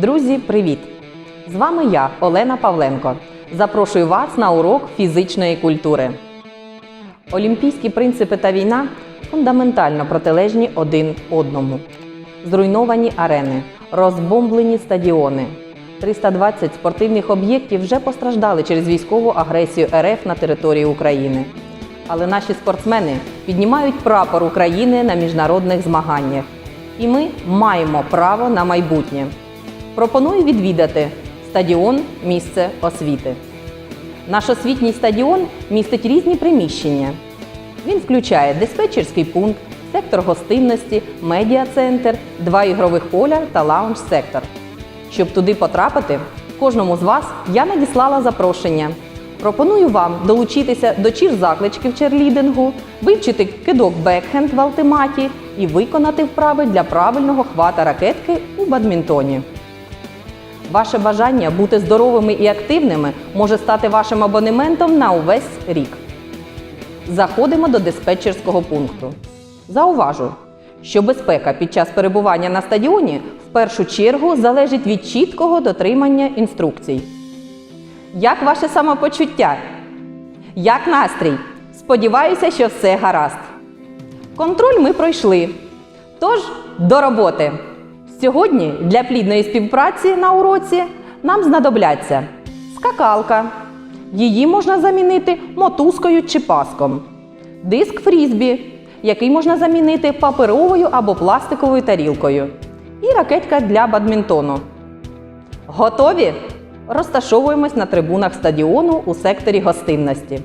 Друзі, привіт! З вами я, Олена Павленко. Запрошую вас на урок фізичної культури. Олімпійські принципи та війна фундаментально протилежні один одному. Зруйновані арени, розбомблені стадіони. 320 спортивних об'єктів вже постраждали через військову агресію РФ на території України. Але наші спортсмени піднімають прапор України на міжнародних змаганнях. І ми маємо право на майбутнє. Пропоную відвідати стадіон місце освіти. Наш освітній стадіон містить різні приміщення. Він включає диспетчерський пункт, сектор гостинності, медіа-центр, два ігрових поля та лаунж-сектор. Щоб туди потрапити, кожному з вас я надіслала запрошення. Пропоную вам долучитися до чір-закличків черлідингу, вивчити кидок бекхенд в алтиматі і виконати вправи для правильного хвата ракетки у бадмінтоні. Ваше бажання бути здоровими і активними може стати вашим абонементом на увесь рік. Заходимо до диспетчерського пункту. Зауважу, що безпека під час перебування на стадіоні в першу чергу залежить від чіткого дотримання інструкцій. Як ваше самопочуття? Як настрій? Сподіваюся, що все гаразд. Контроль ми пройшли. Тож до роботи. Сьогодні для плідної співпраці на уроці нам знадобляться скакалка. Її можна замінити мотузкою чи паском. Диск фрізбі, який можна замінити паперовою або пластиковою тарілкою. І ракетка для бадмінтону. Готові? Розташовуємось на трибунах стадіону у секторі гостинності.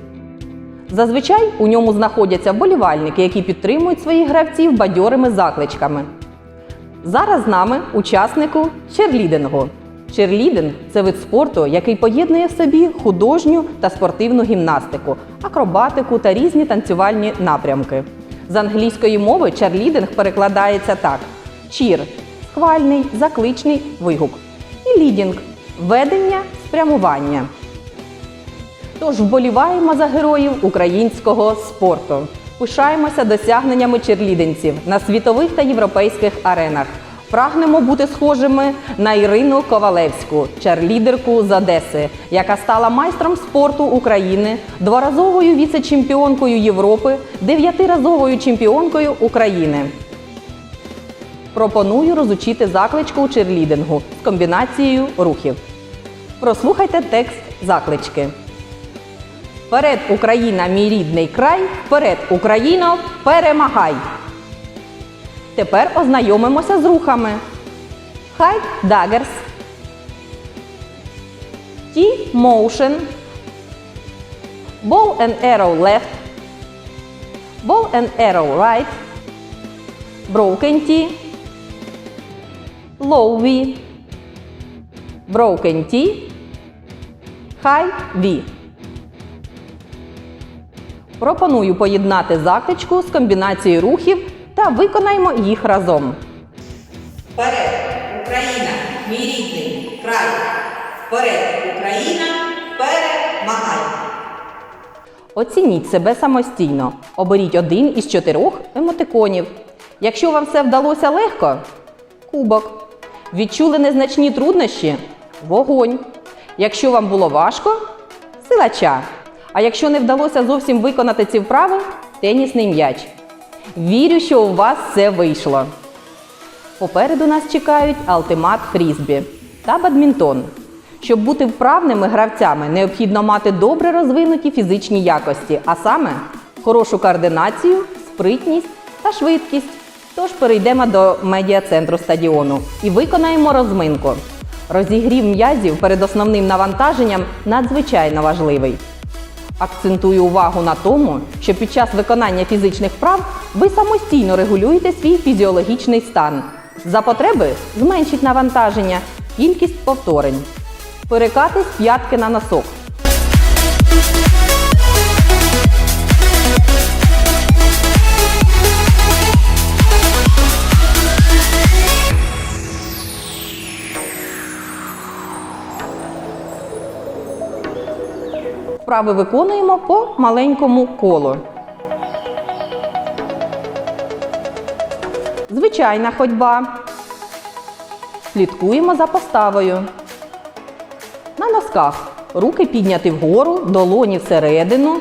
Зазвичай у ньому знаходяться вболівальники, які підтримують своїх гравців бадьорими закличками. Зараз з нами учаснику черлідингу. Черлідинг це вид спорту, який поєднує в собі художню та спортивну гімнастику, акробатику та різні танцювальні напрямки. З англійської мови черлідинг перекладається так: чір схвальний, закличний вигук. І лідінг ведення, спрямування. Тож вболіваємо за героїв українського спорту. Пишаємося досягненнями черлідинців на світових та європейських аренах. Прагнемо бути схожими на Ірину Ковалевську, черлідерку з Одеси, яка стала майстром спорту України, дворазовою віце-чемпіонкою Європи, дев'ятиразовою чемпіонкою України. Пропоную розучити закличку у черлідингу з комбінацією рухів. Прослухайте текст заклички. Вперед, Україна, мій рідний край! Вперед, Україно, перемагай! Тепер ознайомимося з рухами. High daggers. T-motion. Ball and arrow left. Ball and arrow right. Broken T. Low V. Broken T. High V. Пропоную поєднати закличку з комбінацією рухів та виконаємо їх разом. Вперед, Україна, мій рідний край. Вперед, Україна, перемагай. Оцініть себе самостійно. Оберіть один із чотирьох емотиконів. Якщо вам все вдалося легко кубок. Відчули незначні труднощі вогонь. Якщо вам було важко силача. А якщо не вдалося зовсім виконати ці вправи тенісний м'яч. Вірю, що у вас все вийшло. Попереду нас чекають алтимат фрізбі та бадмінтон. Щоб бути вправними гравцями, необхідно мати добре розвинуті фізичні якості, а саме хорошу координацію, спритність та швидкість. Тож перейдемо до медіа-центру стадіону і виконаємо розминку. Розігрів м'язів перед основним навантаженням надзвичайно важливий. Акцентую увагу на тому, що під час виконання фізичних вправ ви самостійно регулюєте свій фізіологічний стан. За потреби зменшіть навантаження, кількість повторень. Перекати з п'ятки на носок. Вправи виконуємо по маленькому колу. Звичайна ходьба. Слідкуємо за поставою. На носках руки підняті вгору, долоні всередину.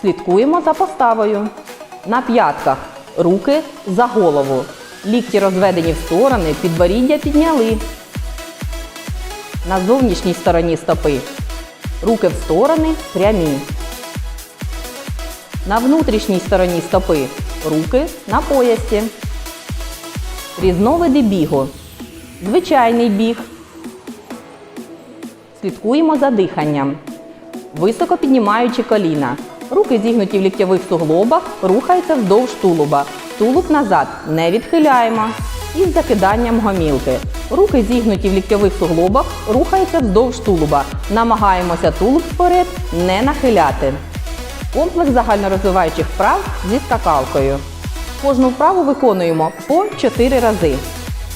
Слідкуємо за поставою. На п'ятках руки за голову. Лікті розведені в сторони, підборіддя підняли. На зовнішній стороні стопи. Руки в сторони прямі. На внутрішній стороні стопи руки на поясі. Різновиди бігу. Звичайний біг. Слідкуємо за диханням. Високо піднімаючи коліна. Руки зігнуті в ліктєвих суглобах, рухаються вздовж тулуба. Тулуб назад не відхиляємо. Із закиданням гомілки. Руки зігнуті в ліктєвих суглобах, рухаються вздовж тулуба. Намагаємося тулуб вперед не нахиляти. Комплекс загальнорозвиваючих вправ зі скакалкою. Кожну вправу виконуємо по 4 рази.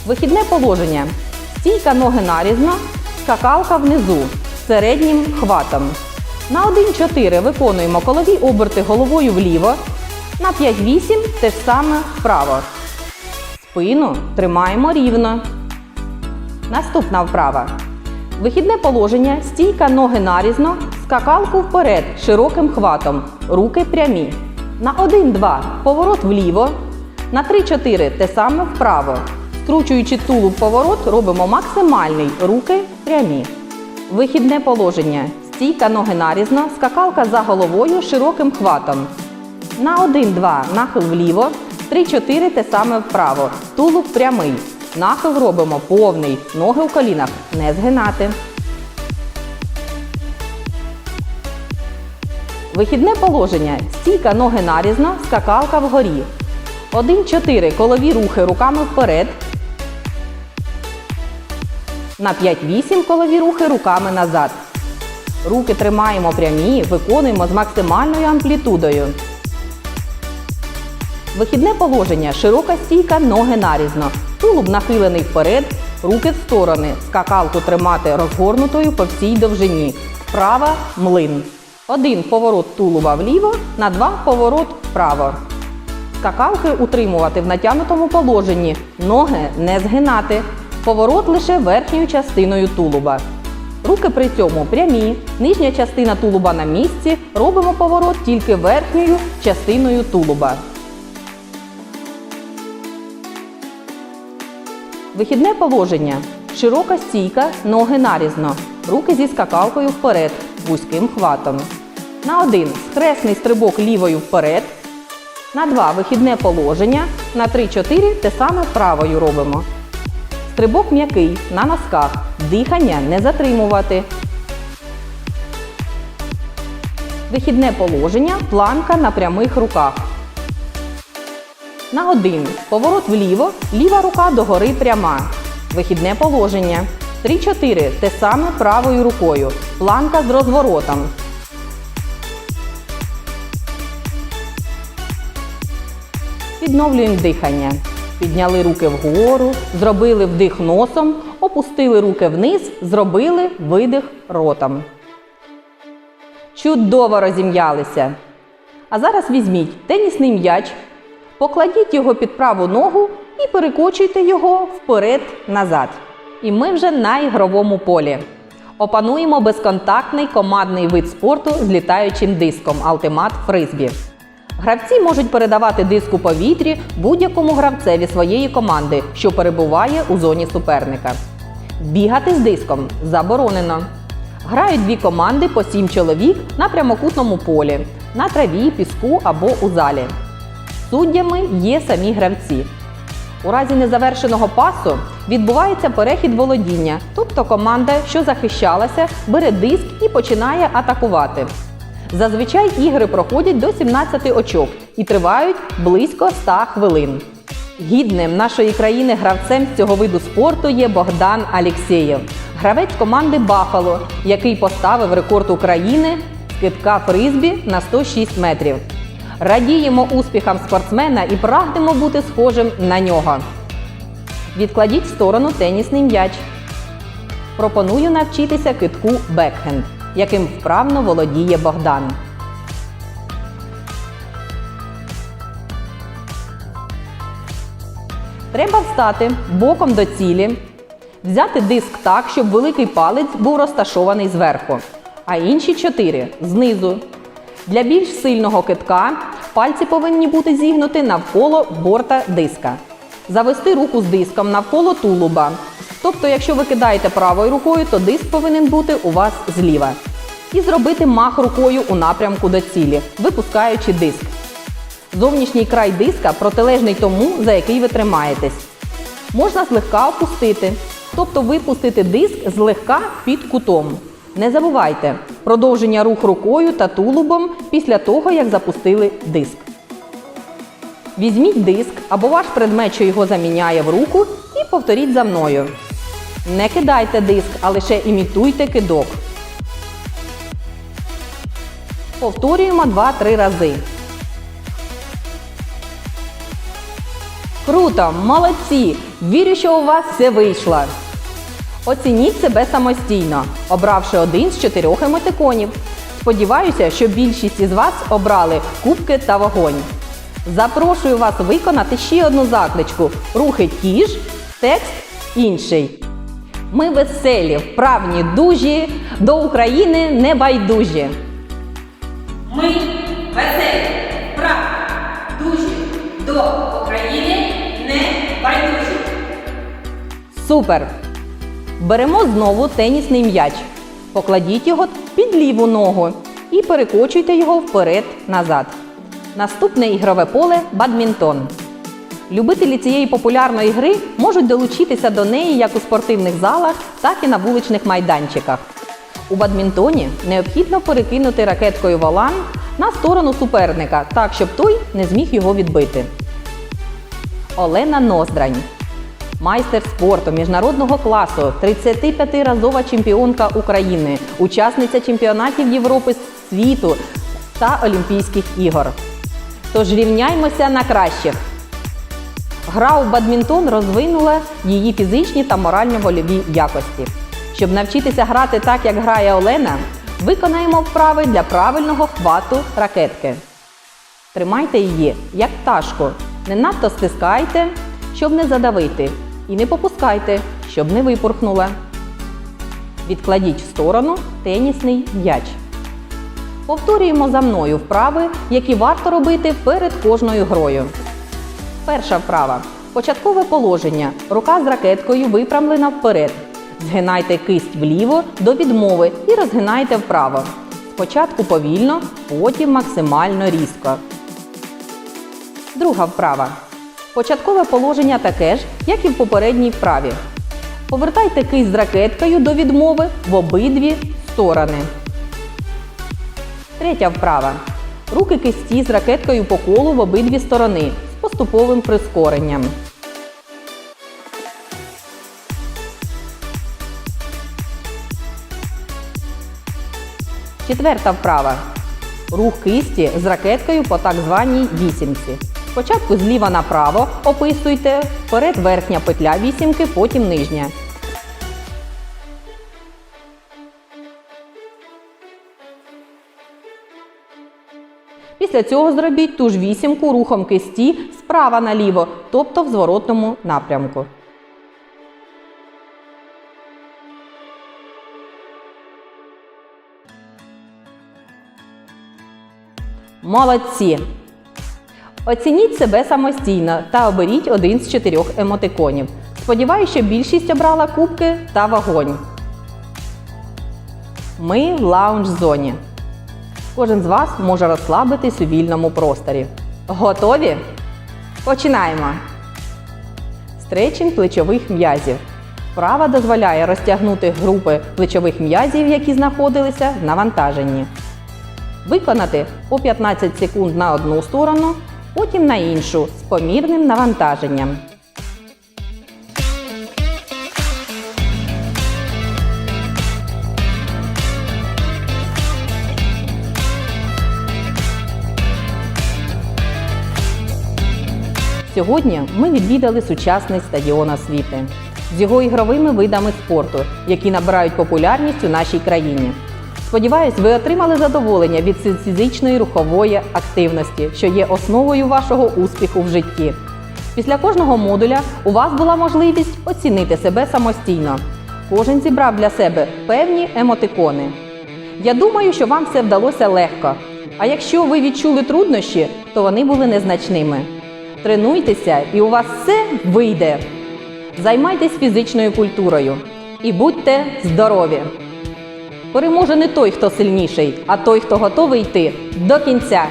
Вихідне положення. Стійка ноги нарізно, скакалка внизу середнім хватом. На 1-4 виконуємо колові оберти головою вліво. На 5-8 те ж саме вправо. Спину тримаємо рівно. Наступна вправа. Вихідне положення, стійка ноги нарізно, скакалку вперед широким хватом, руки прямі. На 1-2 поворот вліво. На 3-4 те саме вправо. Скручуючи тулуб поворот, робимо максимальний, руки прямі. Вихідне положення. Стійка ноги нарізно, скакалка за головою широким хватом. На 1-2 нахил вліво, 3-4 те саме вправо. Тулуб прямий. Нахил робимо повний, ноги у колінах не згинати. Вихідне положення. Стійка ноги нарізно, скакалка вгорі. 1-4 колові рухи руками вперед. На 5-8 колові рухи руками назад. Руки тримаємо прямі, виконуємо з максимальною амплітудою. Вихідне положення. Широка стійка, ноги нарізно. Тулуб нахилений вперед, руки в сторони. Скакалку тримати розгорнутою по всій довжині. Вправа млин. Один поворот тулуба вліво, на два поворот вправо. Скакалки утримувати в натягнутому положенні. Ноги не згинати. Поворот лише верхньою частиною тулуба. Руки при цьому прямі. Нижня частина тулуба на місці. Робимо поворот тільки верхньою частиною тулуба. Вихідне положення. Широка стійка, ноги нарізно. Руки зі скакалкою вперед, вузьким хватом. На один схресний стрибок лівою вперед. На два вихідне положення. На 3-4 те саме правою робимо. Стрибок м'який на носках. Дихання не затримувати. Вихідне положення. Планка на прямих руках. На один. Поворот вліво. Ліва рука догори пряма. Вихідне положення. 3-4. Те саме правою рукою. Планка з розворотом. Відновлюємо дихання. Підняли руки вгору, зробили вдих носом, опустили руки вниз, зробили видих ротом. Чудово розім'ялися. А зараз візьміть тенісний м'яч, покладіть його під праву ногу і перекочуйте його вперед-назад. І ми вже на ігровому полі. Опануємо безконтактний командний вид спорту з літаючим диском Ultimate Frisbee. Гравці можуть передавати диск у повітрі будь-якому гравцеві своєї команди, що перебуває у зоні суперника. Бігати з диском заборонено. Грають дві команди по сім чоловік на прямокутному полі, на траві, піску або у залі. Суддями є самі гравці. У разі незавершеного пасу відбувається перехід володіння, тобто команда, що захищалася, бере диск і починає атакувати. Зазвичай ігри проходять до 17 очок і тривають близько 100 хвилин. Гідним нашої країни гравцем з цього виду спорту є Богдан Алєксєєв, гравець команди Бафало, який поставив рекорд України з китка фризбі на 106 метрів. Радіємо успіхам спортсмена і прагнемо бути схожим на нього. Відкладіть в сторону тенісний м'яч. Пропоную навчитися китку бекхенд, яким вправно володіє Богдан. Треба встати боком до цілі, Взяти диск так, щоб великий палець був розташований зверху, а інші чотири знизу. Для більш сильного китка пальці повинні бути зігнуті навколо борта диска. Завести руку з диском навколо тулуба. Тобто, якщо ви кидаєте правою рукою, то диск повинен бути у вас зліва. І зробити мах рукою у напрямку до цілі, випускаючи диск. Зовнішній край диска протилежний тому, за який ви тримаєтесь. Можна злегка опустити, тобто випустити диск злегка під кутом. Не забувайте продовження рух рукою та тулубом після того, як запустили диск. Візьміть диск або ваш предмет, що його заміняє в руку, і повторіть за мною. Не кидайте диск, а лише імітуйте кидок. Повторюємо 2-3 рази. Круто! Молодці! Вірю, що у вас все вийшло. Оцініть себе самостійно, обравши один з чотирьох емотиконів. Сподіваюся, що більшість із вас обрали кубки та вогонь. Запрошую вас виконати ще одну закличку. Рухи ті ж, текст інший. Ми веселі, вправні, дужі, до України не байдужі. Ми веселі, праві, дужі, до України не байдужі. Супер! Беремо знову тенісний м'яч. Покладіть його під ліву ногу і перекочуйте його вперед-назад. Наступне ігрове поле бадмінтон. Любителі цієї популярної гри можуть долучитися до неї як у спортивних залах, так і на вуличних майданчиках. У бадмінтоні необхідно перекинути ракеткою волан на сторону суперника, так щоб той не зміг його відбити. Олена Ноздрань. Майстер спорту міжнародного класу, 35-разова чемпіонка України, учасниця чемпіонатів Європи світу та Олімпійських ігор. Тож рівняймося на кращих. Гра у бадмінтон розвинула її фізичні та морально-вольові якості. Щоб навчитися грати так, як грає Олена, виконаємо вправи для правильного хвату ракетки. Тримайте її як пташку. Не надто стискайте, щоб не задавити. І не попускайте, щоб не випорхнула. Відкладіть в сторону тенісний м'яч. Повторюємо за мною вправи, які варто робити перед кожною грою. Перша вправа. Початкове положення. Рука з ракеткою випрямлена вперед. Згинайте кисть вліво до відмови і розгинайте вправо. Спочатку повільно, потім максимально різко. Друга вправа. Початкове положення таке ж, як і в попередній вправі. Повертайте кисть з ракеткою до відмови в обидві сторони. Третя вправа. Руки кисті з ракеткою по колу в обидві сторони з поступовим прискоренням. Четверта вправа. Рух кисті з ракеткою по так званій вісімці. Спочатку зліва направо описуйте, вперед верхня петля вісімки, потім нижня. Після цього зробіть ту ж вісімку рухом кисті справа наліво, тобто в зворотному напрямку. Молодці! Оцініть себе самостійно та оберіть один з чотирьох емотиконів. Сподіваюся, що більшість обрала кубки та вогонь. Ми в лаунж-зоні. Кожен з вас може розслабитись у вільному просторі. Готові? Починаємо. Стретчинг плечових м'язів. Вправа дозволяє розтягнути групи плечових м'язів, які знаходилися в навантаженні. Виконати по 15 секунд на одну сторону, потім на іншу з помірним навантаженням. Сьогодні ми відвідали сучасний стадіон освіти з його ігровими видами спорту, які набирають популярність у нашій країні. Сподіваюсь, ви отримали задоволення від фізичної рухової активності, що є основою вашого успіху в житті. Після кожного модуля у вас була можливість оцінити себе самостійно. Кожен зібрав для себе певні емотикони. Я думаю, що вам все вдалося легко. А якщо ви відчули труднощі, то вони були незначними. Тренуйтеся, і у вас все вийде. Займайтесь фізичною культурою і будьте здорові! Переможе не той, хто сильніший, а той, хто готовий йти до кінця.